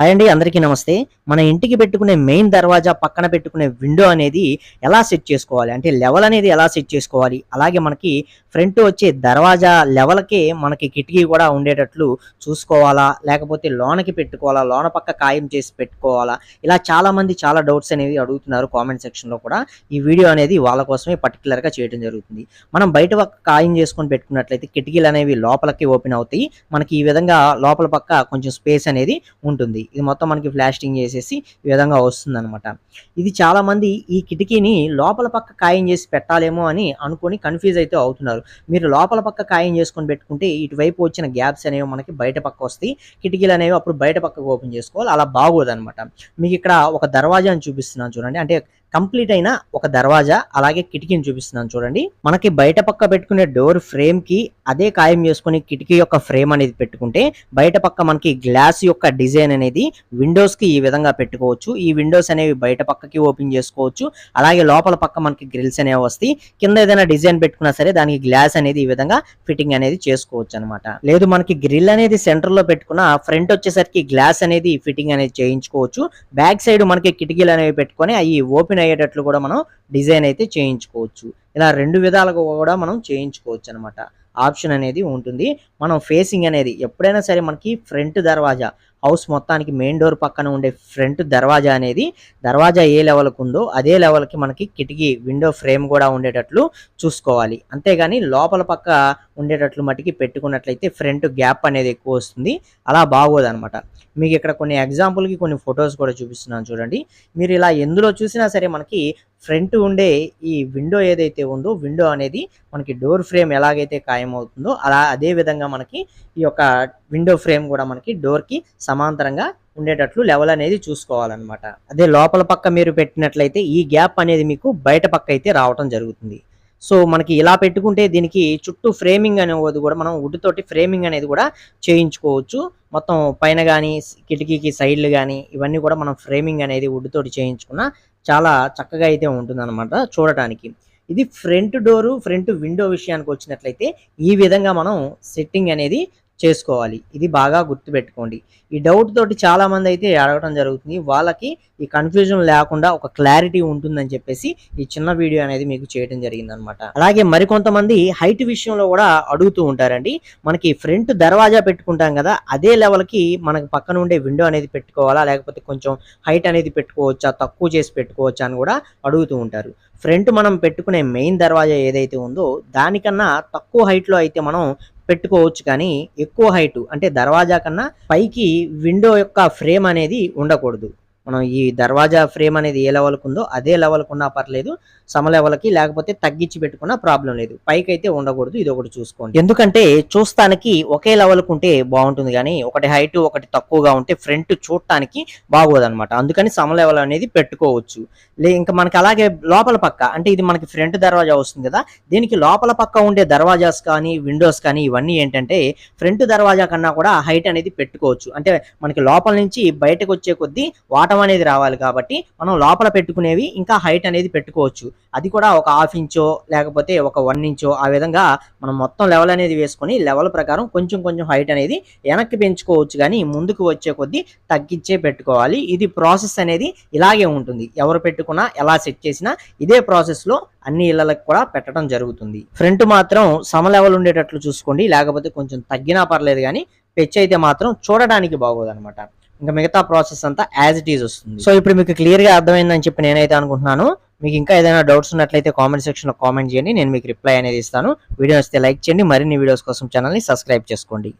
Hi అండి అందరికీ నమస్తే. మన ఇంటికి పెట్టుకునే మెయిన్ దర్వాజా పక్కన పెట్టుకునే విండో అనేది ఎలా సెట్ చేసుకోవాలి? అంటే లెవెల్ అనేది ఎలా సెట్ చేసుకోవాలి? అలాగే మనకి ఫ్రంట్ వచ్చే దర్వాజా లెవెల్కే మనకి కిటికీ కూడా ఉండేటట్లు చూసుకోవాలా? లేకపోతే లోనకి పెట్టుకోవాలా? లోన పక్క ఖాయం చేసి పెట్టుకోవాలా? ఇలా చాలా మంది చాలా డౌట్స్ అనేవి అడుగుతున్నారు కామెంట్ సెక్షన్లో కూడా. ఈ వీడియో అనేది వాళ్ళ కోసమే పర్టికులర్గా చేయడం జరుగుతుంది. మనం బయట పక్క ఖాయం చేసుకొని పెట్టుకున్నట్లయితే కిటికీలు అనేవి లోపలికి ఓపెన్ అవుతాయి. మనకి ఈ విధంగా లోపల పక్క కొంచెం స్పేస్ అనేది ఉంటుంది. ఇది మొత్తం మనకి ప్లాస్టింగ్ చేసేసి ఈ విధంగా వస్తుంది అనమాట ఇది చాలా మంది ఈ కిటికీని లోపల పక్క ఖాయం చేసి పెట్టాలేమో అని అనుకొని కన్ఫ్యూజ్ అయితే అవుతున్నారు. మీరు లోపల పక్క ఖాయం చేసుకొని పెట్టుకుంటే ఇటువైపు వచ్చిన గ్యాప్స్ అనేవి మనకి బయట పక్క వస్తాయి. కిటికీలు అనేవి అప్పుడు బయట పక్కకు ఓపెన్ చేసుకోవాలి. అలా బాగోదనమాట మీకు ఇక్కడ ఒక దర్వాజాని చూపిస్తున్నాను చూడండి. అంటే కంప్లీట్ అయిన ఒక దర్వాజా అలాగే కిటికీని చూపిస్తున్నాను చూడండి. మనకి బయట పక్క పెట్టుకునే డోర్ ఫ్రేమ్కి అదే ఖాయం చేసుకుని కిటికీ యొక్క ఫ్రేమ్ అనేది పెట్టుకుంటే బయట పక్క మనకి గ్లాస్ యొక్క డిజైన్ అనేది విండోస్కి ఈ విధంగా పెట్టుకోవచ్చు. ఈ విండోస్ అనేవి బయట పక్కకి ఓపెన్ చేసుకోవచ్చు. అలాగే లోపల పక్క మనకి గ్రిల్స్ అనేవి వస్తాయి కింద ఏదైనా డిజైన్ పెట్టుకున్నా సరే దానికి గ్లాస్ అనేది ఈ విధంగా ఫిట్టింగ్ అనేది చేసుకోవచ్చు అనమాట లేదు మనకి గ్రిల్ అనేది సెంటర్లో పెట్టుకున్న ఫ్రంట్ వచ్చేసరికి గ్లాస్ అనేది ఫిట్టింగ్ అనేది చేయించుకోవచ్చు. బ్యాక్ సైడ్ మనకి కిటికీలు అనేవి పెట్టుకొని అవి ఓపెన్ అయ్యేటట్లు కూడా మనం డిజైన్ అయితే చేయించుకోవచ్చు. ఇలా రెండు విధాలుగా కూడా మనం చేయించుకోవచ్చు అనమాట ఆప్షన్ అనేది ఉంటుంది. మనం ఫేసింగ్ అనేది ఎప్పుడైనా సరే మనకి ఫ్రంట్ దర్వాజా హౌస్ మొత్తానికి మెయిన్ డోర్ పక్కన ఉండే ఫ్రంట్ దర్వాజా అనేది దర్వాజా ఏ లెవెల్కి ఉందో అదే లెవెల్కి మనకి కిటికీ విండో ఫ్రేమ్ కూడా ఉండేటట్లు చూసుకోవాలి. అంతేగాని లోపల పక్క ఉండేటట్లు మటుకి పెట్టుకున్నట్లయితే ఫ్రంట్ గ్యాప్ అనేది ఎక్కువ వస్తుంది. అలా బాగోదనమాట మీకు ఇక్కడ కొన్ని ఎగ్జాంపుల్కి కొన్ని ఫొటోస్ కూడా చూపిస్తున్నాను చూడండి. మీరు ఇలా ఎందులో చూసినా సరే మనకి ఫ్రంట్ ఉండే ఈ విండో ఏదైతే ఉందో విండో అనేది మనకి డోర్ ఫ్రేమ్ ఎలాగైతే ఖాయం అవుతుందో అలా అదే విధంగా మనకి ఈ యొక్క విండో ఫ్రేమ్ కూడా మనకి డోర్కి సమాంతరంగా ఉండేటట్లు లెవెల్ అనేది చూసుకోవాలన్నమాట. అదే లోపల పక్క మీరు పెట్టినట్లయితే ఈ గ్యాప్ అనేది మీకు బయట పక్క అయితే రావటం జరుగుతుంది. సో మనకి ఇలా పెట్టుకుంటే దీనికి చుట్టూ ఫ్రేమింగ్ అనేది కూడా మనం వుడ్ తోటి ఫ్రేమింగ్ అనేది కూడా చేయించుకోవచ్చు. మొత్తం పైన కానీ కిటికీకి సైడ్లు కానీ ఇవన్నీ కూడా మనం ఫ్రేమింగ్ అనేది వుడ్ తోటి చేయించుకున్న చాలా చక్కగా అయితే ఉంటుందన్నమాట చూడటానికి. ఇది ఫ్రంట్ డోరు ఫ్రంట్ విండో విషయానికి వచ్చినట్లయితే ఈ విధంగా మనం సెట్టింగ్ అనేది చేసుకోవాలి. ఇది బాగా గుర్తుపెట్టుకోండి. ఈ డౌట్ తోటి చాలా మంది అయితే అడగడం జరుగుతుంది. వాళ్ళకి ఈ కన్ఫ్యూజన్ లేకుండా ఒక క్లారిటీ ఉంటుందని చెప్పేసి ఈ చిన్న వీడియో అనేది మీకు చేయడం జరిగింది అనమాట అలాగే మరికొంతమంది హైట్ విషయంలో కూడా అడుగుతూ ఉంటారండి. మనకి ఫ్రంట్ దర్వాజా పెట్టుకుంటాం కదా అదే లెవెల్కి మనకి పక్కన ఉండే విండో అనేది పెట్టుకోవాలా? లేకపోతే కొంచెం హైట్ అనేది పెట్టుకోవచ్చా? తక్కువ చేసి పెట్టుకోవచ్చా అని కూడా అడుగుతూ ఉంటారు. ఫ్రంట్ మనం పెట్టుకునే మెయిన్ దర్వాజా ఏదైతే ఉందో దానికన్నా తక్కువ హైట్లో అయితే మనం పెట్టుకోవచ్చు కానీ ఎక్కువ హైట్ అంటే దర్వాజా కన్నా పైకి విండో యొక్క ఫ్రేమ్ అనేది ఉండకూడదు. మనం ఈ దర్వాజా ఫ్రేమ్ అనేది ఏ లెవెల్కి ఉందో అదే లెవెల్కి ఉన్నా పర్లేదు సమ లెవెల్కి లేకపోతే తగ్గించి పెట్టుకున్నా ప్రాబ్లం లేదు. పైకి అయితే ఉండకూడదు ఇది ఒకటి చూసుకోండి. ఎందుకంటే చూస్తానికి ఒకే లెవెల్కి ఉంటే బాగుంటుంది కానీ ఒకటి హైట్ ఒకటి తక్కువగా ఉంటే ఫ్రంట్ చూడటానికి బాగోదు అనమాట అందుకని సమ లెవెల్ అనేది పెట్టుకోవచ్చు. లే ఇంకా మనకి అలాగే లోపల పక్క అంటే ఇది మనకి ఫ్రంట్ దర్వాజా వస్తుంది కదా దీనికి లోపల పక్క ఉండే దర్వాజాస్ కానీ విండోస్ కానీ ఇవన్నీ ఏంటంటే ఫ్రంట్ దర్వాజా కన్నా కూడా హైట్ అనేది పెట్టుకోవచ్చు. అంటే మనకి లోపల నుంచి బయటకు వచ్చే కొద్దీ వాటర్ అనేది రావాలి కాబట్టి మనం లోపల పెట్టుకునేవి ఇంకా హైట్ అనేది పెట్టుకోవచ్చు. అది కూడా ఒక హాఫ్ ఇంచో లేకపోతే ఒక వన్ ఇంచో ఆ విధంగా మనం మొత్తం లెవెల్ అనేది వేసుకొని లెవెల్ ప్రకారం కొంచెం కొంచెం హైట్ అనేది వెనక్కి పెంచుకోవచ్చు కానీ ముందుకు వచ్చే కొద్దీ తగ్గించే పెట్టుకోవాలి. ఇది ప్రాసెస్ అనేది ఇలాగే ఉంటుంది. ఎవరు పెట్టుకున్నా ఎలా సెట్ చేసినా ఇదే ప్రాసెస్లో అన్ని ఇళ్ళకు కూడా పెట్టడం జరుగుతుంది. ఫ్రంట్ మాత్రం సమ లెవెల్ ఉండేటట్లు చూసుకోండి. లేకపోతే కొంచెం తగ్గినా పర్లేదు కానీ పెచ్ అయితే మాత్రం చూడడానికి బాగోదు అనమాట ఇంకా మిగతా ప్రాసెస్ అంతా యాజ్ ఇట్ ఈజ్ వస్తుంది. సో ఇప్పుడు మీకు క్లియర్గా అర్థమైందని చెప్పి నేనైతే అనుకుంటున్నాను. మీకు ఇంకా ఏదైనా డౌట్స్ ఉన్నట్లయితే కామెంట్ సెక్షన్లో కామెంట్ చేయండి. నేను మీకు రిప్లై అనేది ఇస్తాను. వీడియో వస్తే లైక్ చేయండి. మరిన్ని వీడియోస్ కోసం ఛానల్ని సబ్స్క్రైబ్ చేసుకోండి.